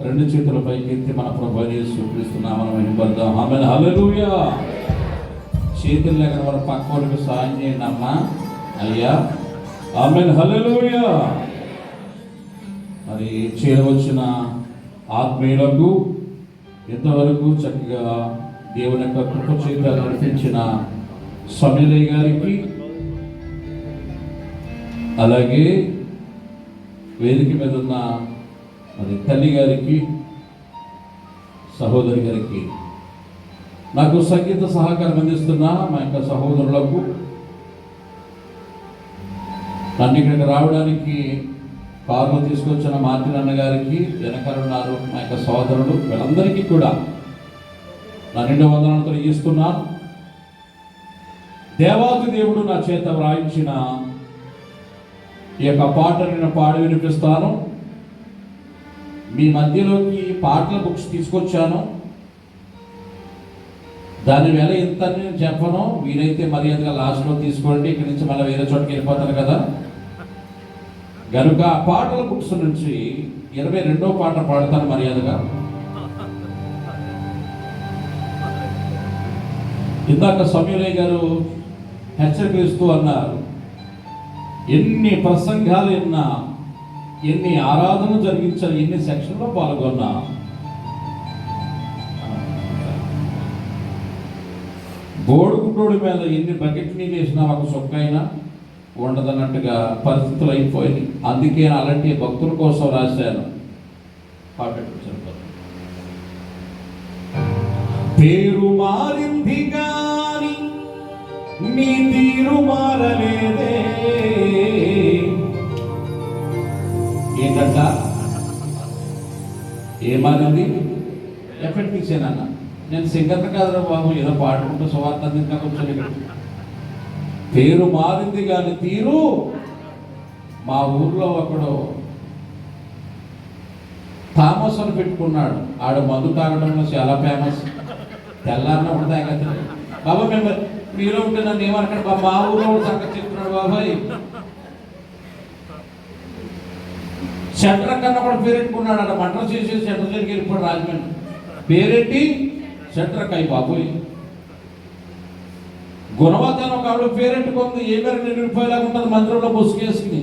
రెండు చేతుల పైకి మన ప్రభు చూపిస్తున్నామని వినిపడదాం ఆమె హల్లెలూయా. చేతులు లేక మన పక్క వాళ్ళకి సాయం చేయండి అమ్మా. అయ్యా. ఆమె హలలుయా మరి చేరవచ్చిన ఆత్మీయులకు ఇంతవరకు చక్కగా దేవుని యొక్క కృప చేత నడిపించిన సమీరయ్య గారికి అలాగే వేదిక మీద ఉన్న మరి తల్లి గారికి సహోదరి గారికి. నాకు సంగీత సహకారం అందిస్తున్న మా యొక్క సహోదరులకు నన్ను ఇక్కడికి రావడానికి కారులో తీసుకొచ్చిన మార్టిన్ అన్న గారికి వెనకాల ఉన్నారు మా యొక్క సహోదరుడు వీళ్ళందరికీ కూడా నా రెండు వందలతో తొలగిస్తున్నాను దేవాతి దేవుడు నా చేత వ్రాయించిన ఈ యొక్క పాట నేను పాడి వినిపిస్తాను. మీ మధ్యలోకి పాటల బుక్స్ తీసుకొచ్చాను. దాని వెల ఇంత అని నేను చెప్పను. వీరైతే మర్యాదగా లాస్ట్లో తీసుకోండి. ఇక్కడి నుంచి మళ్ళీ వేరే చోటుకి వెళ్ళిపోతారు కదా. కనుక ఆ పాటల బుక్స్ నుంచి ఇరవై రెండో పాట పాడతాను మర్యాదగా. ఇందాక సమీరయ్య గారు హెచ్చరికలిస్తూ అన్నారు ఎన్ని ప్రసంగాలు విన్నా ఎన్ని ఆరాధనలు జరిగించాలి ఎన్ని సెక్షన్లో పాల్గొన్నా? బోడుగుంటోడి మీద ఎన్ని బకెట్ నీళ్ళు వేసినా ఒక సొక్కైనా ఉండదన్నట్టుగా పరిస్థితులు అయిపోయింది అందుకే అలాంటి భక్తుల కోసం రాశాను. పేరు మారింది కానీ నీ తీరు మారలేదే. ఏంటంట? ఏమారింది ఎఫెక్ట్ ఇచ్చానన్న నేను సింగర్ కాదురా బాబు ఏదో పాడుకుంటూ సువార్త అందించా కొంచెం పేరు మారింది కానీ తీరు మా ఊర్లో ఒకడు థామస్ అని పెట్టుకున్నాడు. ఆడు మందు తాగడంలో చాలా ఫేమస్ తెల్లారిన ఒకటి తాగలేదు. బాబా మేము మీలో ఉంటే నన్ను ఏమనకండి? మా ఊర్లో ఒకటి చెప్తున్నాడు బాబాయ్. సెంటర్ కన్నా కూడా పేరెట్టుకున్నాడు అక్కడ మంటలు చేసేసి సెంటర్ దగ్గరికి వెళ్ళిపోయాడు రాజమండ్రి. పేరెట్టి సెంటర్ కై బాబోయ్. గుణవతన ఒక ఆవిడ పేరెట్టుకుంది ఏ మేరకు నిండిపోయేలాగా ఉంటుంది మందిరంలో ముసుగేసుకుని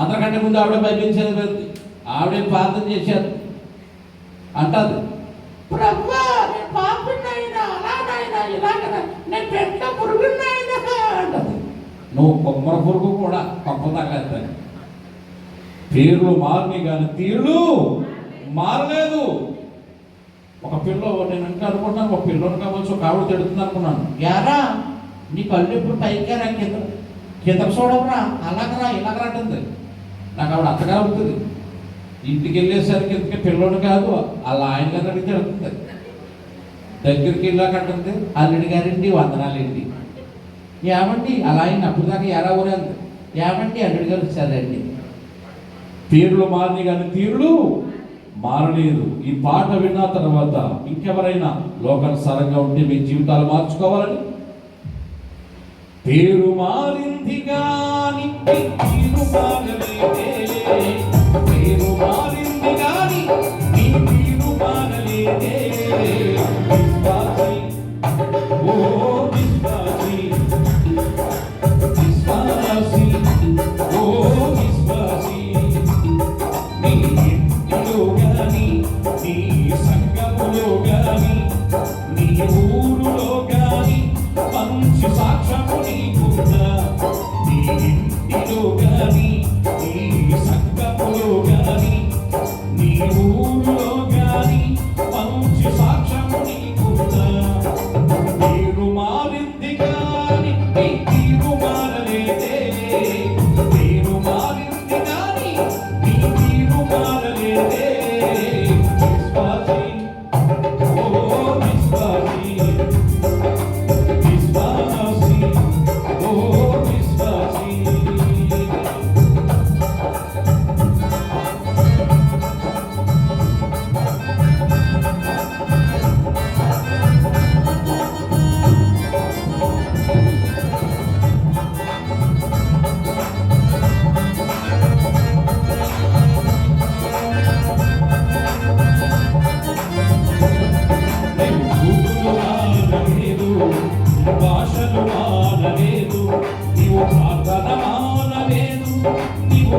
అందరికంటే ముందు ఆవిడ భయపించేది వెళ్తుంది ఆవిడే ప్రార్థన చేశారు. అంటది నువ్వు కొమ్మర పురుగు కూడా కొమ్మ తగలేదు పేర్లు మారిని కానీ తీరులు మారలేదు. ఒక పిల్ల నేను ఇంకా అనుకుంటున్నాను ఒక పిల్లని కావచ్చు ఒక ఆవిడ తిడుతుంది అనుకున్నాను. యారా నీ కళ్ళు ఎప్పుడు పైకారా కింద కిందకు చూడవరా అలాగరా ఇలాగరా అంటుంది. నాకు ఆవిడ అత్తగా ఉంటుంది ఇంటికి వెళ్ళేసరికి ఇంతకే పిల్లోడు కాదు అలా ఆయన గారు అడిగితే తిడుతుంది. దగ్గరికి వెళ్ళాక అంటుంది అల్లుడి గారండి వందనాలండి ఏమండి? అలా ఆయన అప్పుడు దాకా ఎరా ఊరంది ఏమండి అల్లుడి గారు వచ్చారండి? తీరులు మారినాయి కానీ తీరులు మారలేదు. ఈ పాట విన్న తర్వాత ఇంకెవరైనా లోకానుసారంగా ఉంటే మీ జీవితాలు మార్చుకోవాలని? పేరు మారింది కానీ తీరు మారలేదే పేరు మారింది కానీ తీరు మారలేదే మంచి సాక్ష్యము నీకుందా నీవు ప్రార్థన మౌనవేను నీవు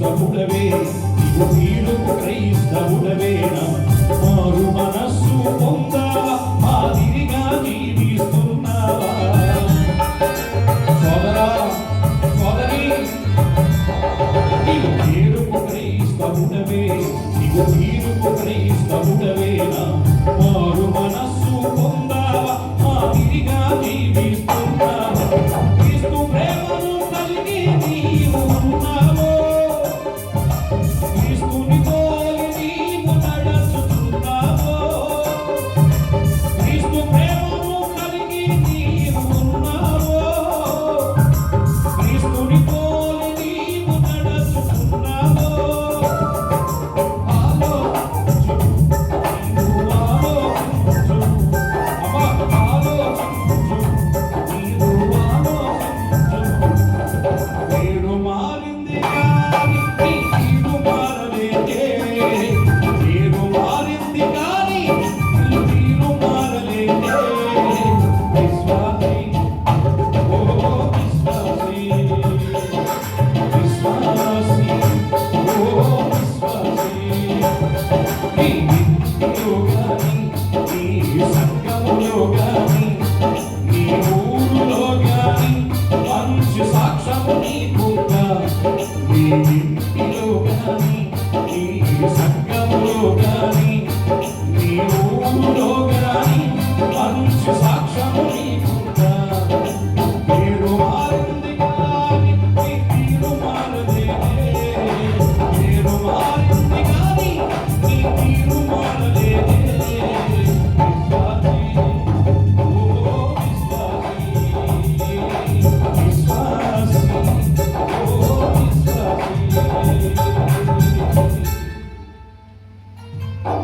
Krishna Gudave, Gopinu Krishna Gudave Namah. సంఘములో కానీ నీ ఊరిలో కానీ మంచి సాక్ష్యము నీకు నీ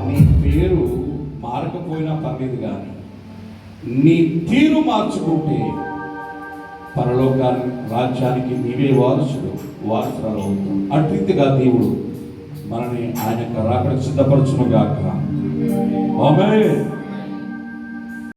నీ పేరు మారకపోయినా పర్లేదు కానీ నీ తీరు మార్చుకుంటే పరలోకానికి రాజ్యానికి నీవే వారసుడు వారసురాలు అవుతాం అట్రీతిగా దేవుడు మనని ఆయన రాకడ సిద్ధపరచునుగాక. ఆమె